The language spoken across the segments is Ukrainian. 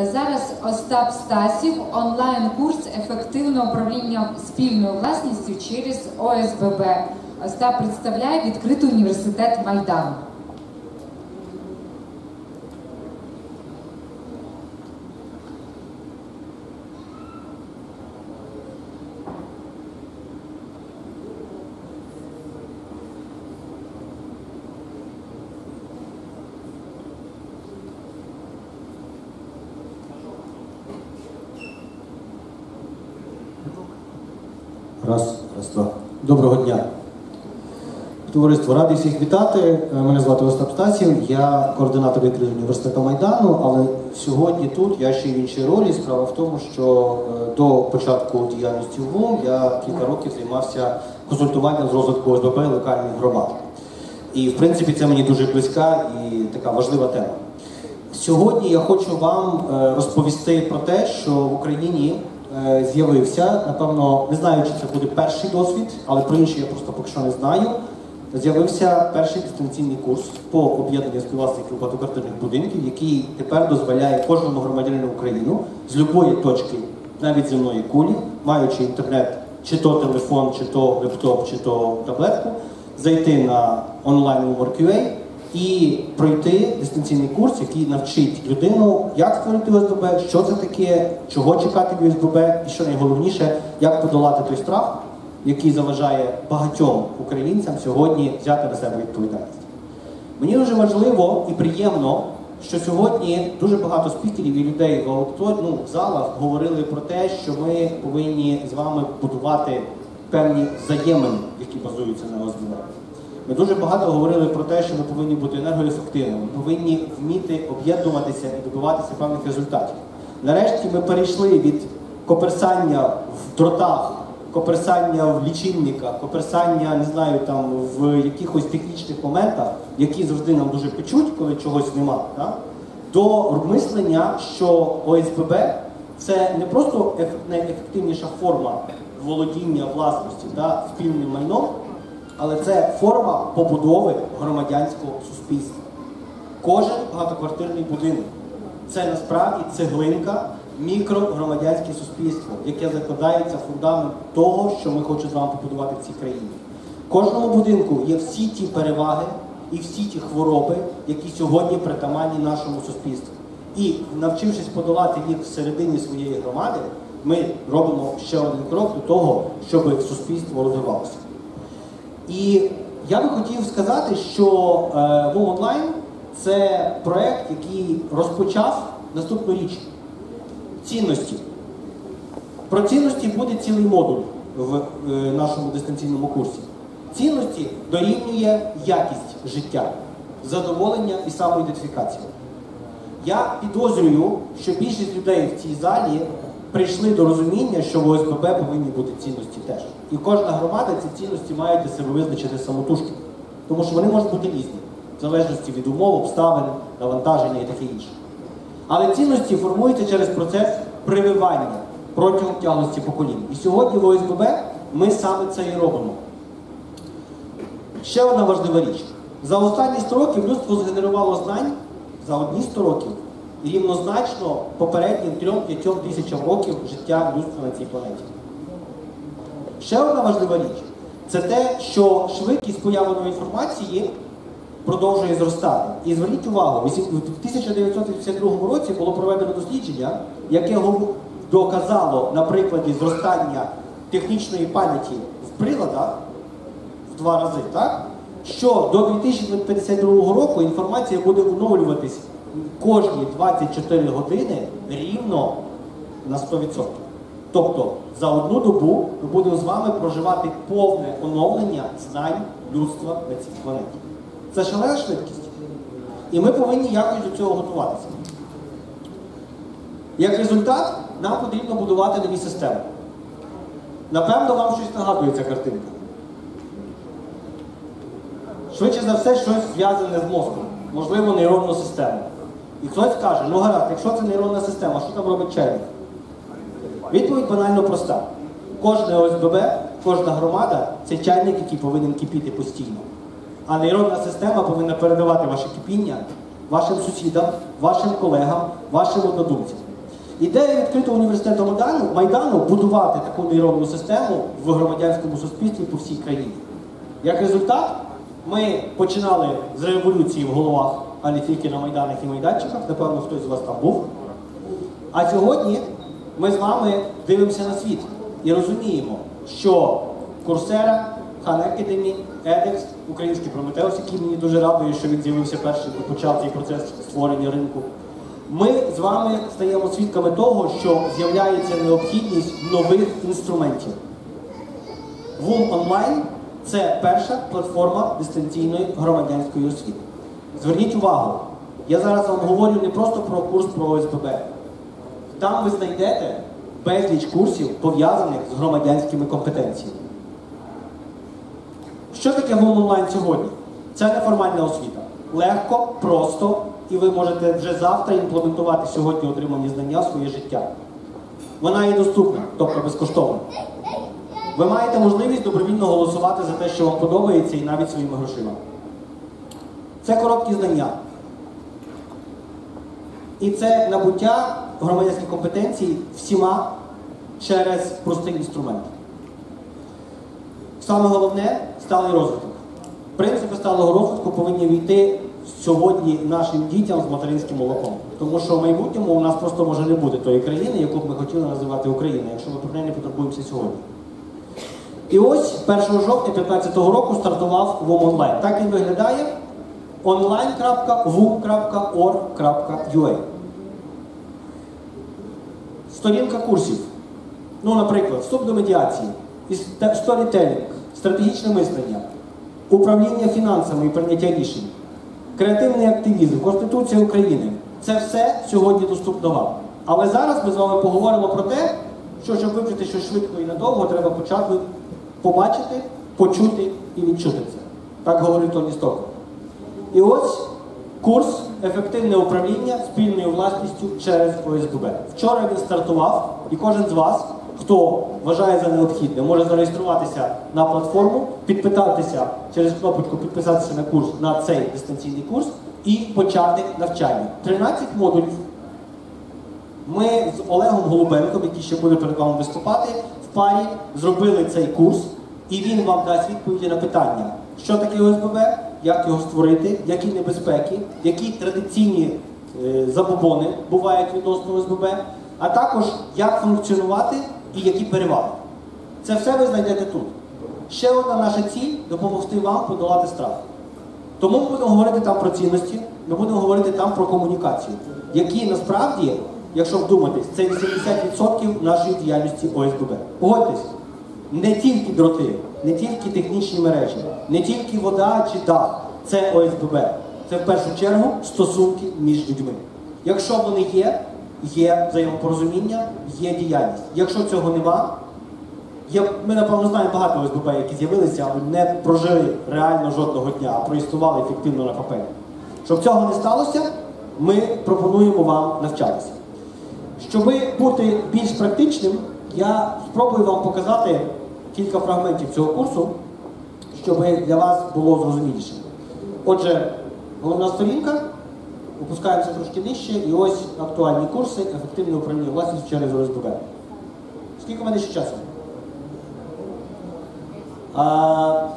Е, Зараз Остап Стасів онлайн-курс ефективного управління спільною власністю через ОСББ. Остап представляє відкритий університет Майдану. Доброго дня. Товариство, радий всіх вітати. Е, Мене звати Остап Стасів, я координатор відкритого університету Майдану, але сьогодні тут я ще в іншій ролі. Справа в тому, що е, до початку діяльності ВУМ я кілька років займався консультуванням з розвитку ОСББ локальних громад. І в принципі це мені дуже близька і така важлива тема. Сьогодні я хочу вам е, розповісти про те, що в Україні з'явився, напевно, не знаю, чи це буде перший досвід, але про інший я просто поки що не знаю. З'явився перший дистанційний курс по об'єднанню співвласників багатоквартирних будинків, який тепер дозволяє кожному громадянину України з будь-якої точки, навіть земної кулі, маючи інтернет, чи то телефон, чи то лептоп, чи то таблетку, зайти на онлайн WorkUA і пройти дистанційний курс, який навчить людину, як створити ОСББ, що це таке, чого чекати від ОСББ, і що найголовніше, як подолати той страх, який заважає багатьом українцям сьогодні взяти на себе відповідальність. Мені дуже важливо і приємно, що сьогодні дуже багато спікерів і людей в аудиторії, ну, в залах говорили про те, що ми повинні з вами будувати певні взаємини, які базуються на ОСББ. Ми дуже багато говорили про те, що ми повинні бути енергоефективними, ми повинні вміти об'єднуватися і добиватися певних результатів. Нарешті ми перейшли від коперсання в дротах, коперсання в лічильниках, коперсання, не знаю, там в якихось технічних моментах, які завжди нам дуже печуть, коли чогось немає, да? до мислення, що ОСББ це не просто найефективніша форма володіння власності да, спільним майном, але це форма побудови громадянського суспільства. Кожен багатоквартирний будинок це насправді цеглинка мікрогромадянське суспільство, яке закладається фундамент того, що ми хочемо з вами побудувати в цій країні. Кожному будинку є всі ті переваги і всі ті хвороби, які сьогодні притаманні нашому суспільству. І навчившись подолати їх всередині своєї громади, ми робимо ще один крок до того, щоб суспільство розвивалося. І я би хотів сказати, що е, Вов онлайн це проект, який розпочав наступну річ цінності. Про цінності буде цілий модуль в е, нашому дистанційному курсі. Цінності дорівнює якість життя, задоволення і самоідентифікація. Я підозрюю, що більшість людей в цій залі прийшли до розуміння, що в ОСББ повинні бути цінності теж. І кожна громада ці цінності має для себе визначити самотужки. Тому що вони можуть бути різні, в залежності від умов, обставин, навантаження і таке інше. Але цінності формуються через процес прививання протягом тяглості поколінь. І сьогодні в ОСББ ми саме це і робимо. Ще одна важлива річ. За останні 100 років людство згенерувало знань за одні 100 років рівнозначно попереднім 3-5 тисячам років життя людства на цій планеті. Ще одна важлива річ це те, що швидкість появи нової інформації продовжує зростати. І зверніть увагу, в 1982 році було проведено дослідження, яке доказало на прикладі зростання технічної пам'яті в приладах в два рази, так? Що до 2052 року інформація буде оновлюватись кожні 24 години рівно на 100%. Тобто за одну добу ми будемо з вами проживати повне оновлення знань людства на цій планеті. Це шалена швидкість. І ми повинні якось до цього готуватися. Як результат, нам потрібно будувати нові системи. Напевно, вам щось нагадує ця картинка. Швидше за все, щось зв'язане з мозком, можливо, нейронну систему. І хтось каже, ну гаразд, якщо це нейронна система, що там робить чайник? Відповідь банально проста. Кожне ОСББ, кожна громада це чайник, який повинен кипіти постійно. А нейронна система повинна передавати ваше кипіння вашим сусідам, вашим колегам, вашим однодумцям. Ідея відкритого університету Майдану, Майдану будувати таку нейронну систему в громадянському суспільстві по всій країні. Як результат, ми починали з революції в головах, а не тільки на майданах і майданчиках. Напевно, хтось з вас там був. А сьогодні ми з вами дивимося на світ і розуміємо, що Курсера, Хан Academy, edX, український Прометеус, який мені дуже радує, що він з'явився перший і почав цей процес створення ринку. Ми з вами стаємо свідками того, що з'являється необхідність нових інструментів. ВУМ онлайн це перша платформа дистанційної громадянської освіти. Зверніть увагу, я зараз вам говорю не просто про курс про ОСББ. Там ви знайдете безліч курсів, пов'язаних з громадянськими компетенціями. Що таке ВУМ онлайн сьогодні? Це неформальна освіта. Легко, просто, і ви можете вже завтра імплементувати сьогодні отримані знання в своє життя. Вона є доступна, тобто безкоштовна. Ви маєте можливість добровільно голосувати за те, що вам подобається, і навіть своїми грошима. Це короткі знання. І це набуття громадянських компетенцій всіма через простий інструмент. Саме головне сталий розвиток. Принципи сталого розвитку повинні війти сьогодні нашим дітям з материнським молоком. Тому що в майбутньому у нас просто може не бути тої країни, яку б ми хотіли називати Україною, якщо ми про неї не потурбуємося сьогодні. І ось 1 жовтня 2015 року стартував ВУМ онлайн. Так він виглядає online.vum.org.ua Сторінка курсів. Ну, наприклад, вступ до медіації, сторітелінг, стратегічне мислення, управління фінансами і прийняття рішень, креативний активізм, Конституція України. Це все сьогодні доступно вам. Але зараз ми з вами поговоримо про те, що щоб вивчити щось швидко і надовго, треба почати побачити, почути і відчути це. Так говорив Тоні Стоков. І ось курс ефективне управління спільною власністю через ОСББ. Вчора він стартував, і кожен з вас, хто вважає за необхідне, може зареєструватися на платформу, підписатися через кнопочку підписатися на курс на цей дистанційний курс і почати навчання. 13 модулів. Ми з Олегом Голубенком, який ще буде перед вами виступати, в парі зробили цей курс, і він вам дасть відповіді на питання, що таке ОСББ, як його створити, які небезпеки, які традиційні е, забобони бувають відносно ОСББ, а також як функціонувати і які переваги. Це все ви знайдете тут. Ще одна наша ціль допомогти вам подолати страх. Тому ми будемо говорити там про цінності, ми будемо говорити там про комунікацію, які насправді, якщо вдуматись, це 80% нашої діяльності ОСББ. Погодьтесь, не тільки дроти, не тільки технічні мережі, не тільки вода чи дах, це ОСББ. Це в першу чергу стосунки між людьми. Якщо вони є, є взаємопорозуміння, є діяльність. Якщо цього нема, Є, ми, напевно, знаємо багато ОСББ, які з'явилися, але не прожили реально жодного дня, а проіснували ефективно на папері. Щоб цього не сталося, ми пропонуємо вам навчатися. Щоб бути більш практичним, я спробую вам показати кілька фрагментів цього курсу, щоб для вас було зрозуміліше. Отже, головна сторінка, опускаємося трошки нижче, і ось актуальні курси ефективне управління власністю через ОСББ. Скільки в мене ще часу? А,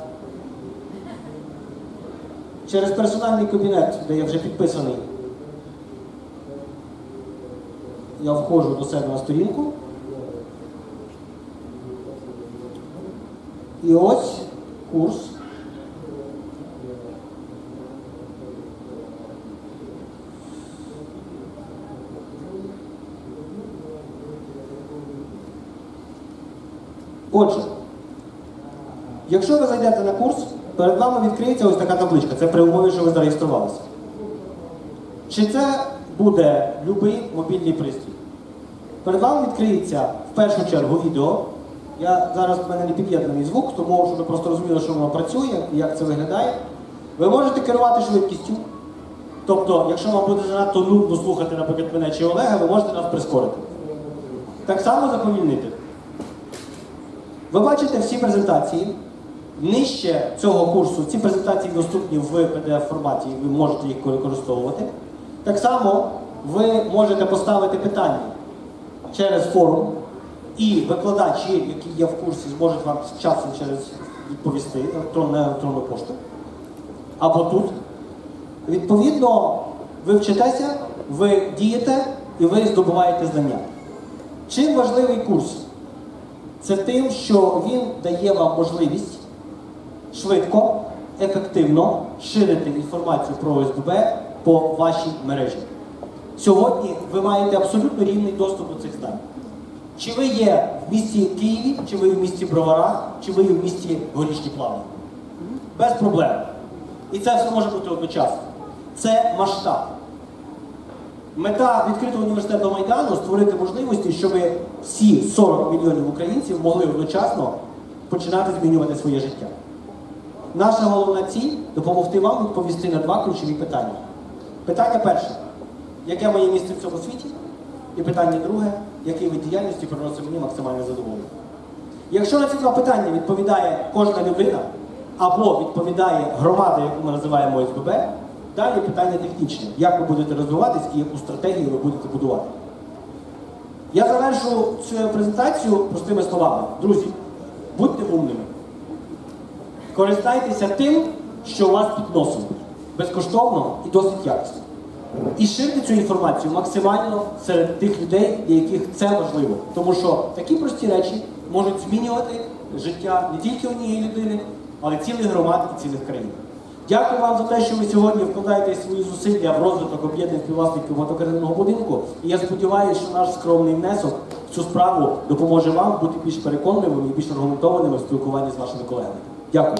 через персональний кабінет, де я вже підписаний, я входжу до себе на сторінку. І ось курс. Отже, Якщо ви зайдете на курс, перед вами відкриється ось така табличка. Це при умові, що ви зареєструвалися. Чи це буде будь-який мобільний пристрій? Перед вами відкриється в першу чергу відео. Я зараз в мене не під'єднаний звук, тому щоб ви просто розуміли, що воно працює і як це виглядає. Ви можете керувати швидкістю. Тобто, якщо вам буде занадто нудно слухати, наприклад, мене чи Олега, ви можете нас прискорити. Так само заповільнити. Ви бачите всі презентації. Нижче цього курсу ці презентації доступні в pdf форматі, і ви можете їх використовувати. Так само ви можете поставити питання. через форум, і викладачі, які є в курсі, зможуть вам з часом через відповісти електронну, на електронну пошту. Або тут. Відповідно, ви вчитеся, ви дієте і ви здобуваєте знання. Чим важливий курс? Це тим, що він дає вам можливість швидко, ефективно ширити інформацію про ОСББ по вашій мережі. Сьогодні ви маєте абсолютно рівний доступ до цих знань. Чи ви є в місті Києві, чи ви в місті Броварах, чи ви в місті Горішні Плавні? Без проблем. І це все може бути одночасно. Це масштаб. Мета відкритого університету Майдану створити можливості, щоб всі 40 мільйонів українців могли одночасно починати змінювати своє життя. Наша головна ціль допомогти вам відповісти на два ключові питання. Питання перше: яке моє місце в цьому світі? І питання друге, який вид діяльності приносить мені максимальне задоволення. Якщо на ці два питання відповідає кожна людина або відповідає громада, яку ми називаємо ОСББ, далі питання технічне. Як ви будете розвиватись і яку стратегію ви будете будувати? Я завершу цю презентацію простими словами. Друзі, будьте умними. Користайтеся тим, що у вас під носом. Безкоштовно і досить якісно. І ширте цю інформацію максимально серед тих людей, для яких це важливо. Тому що такі прості речі можуть змінювати життя не тільки однієї людини, але цілих громад і цілих країн. Дякую вам за те, що ви сьогодні вкладаєте свої зусилля в розвиток об'єднаних співвласників багатоквартирного будинку. І я сподіваюся, що наш скромний внесок в цю справу допоможе вам бути більш переконливими і більш аргументованими в спілкуванні з вашими колегами. Дякую.